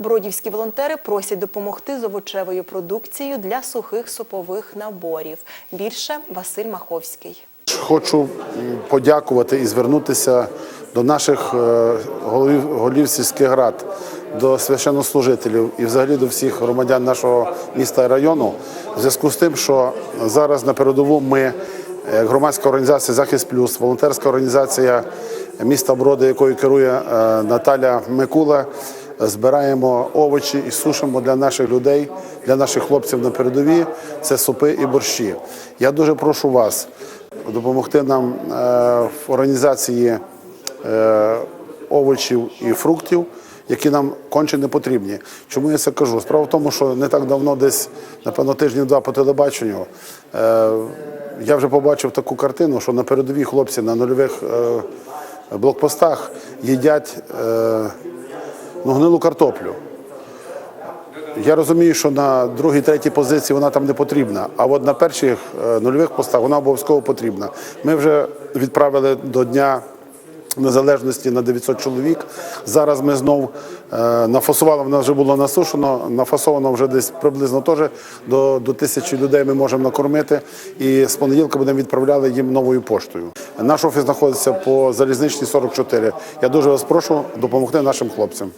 Бродівські волонтери просять допомогти з овочевою продукцією для сухих супових наборів. Більше Василь Маховський. Хочу подякувати і звернутися до наших е, голів, голів сільських рад, до священнослужителів і взагалі до всіх громадян нашого міста і району в зв'язку з тим, що зараз на передову ми, е, громадська організація Захист Плюс, волонтерська організація міста Броди, якою керує е, Наталя Микула, збираємо овочі і сушимо для наших людей, для наших хлопців на передовій. Це супи і борщі. Я дуже прошу вас допомогти нам е, в організації е, овочів і фруктів, які нам конче не потрібні. Чому я це кажу? Справа в тому, що не так давно, десь, напевно, тижнів-два по телебаченню, е, я вже побачив таку картину, що на передовій хлопці на нульових е, блокпостах їдять е, ну, гнилу картоплю. Я розумію, що на другій, третій позиції вона там не потрібна, а от на перших е, нульових постах вона обов'язково потрібна. Ми вже відправили до Дня Незалежності на 900 чоловік. Зараз ми знов е, нафасували, вона вже було насушено, нафасовано вже десь приблизно теж до, до тисячі людей ми можемо накормити. І з понеділка будемо відправляли їм новою поштою. Наш офіс знаходиться по залізничній 44. Я дуже вас прошу допомогти нашим хлопцям.